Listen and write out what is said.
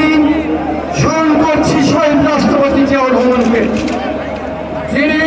দিন স্মরণ করছি শহীদ রাষ্ট্রপতি জিয়াউর রহমানকে। যিনি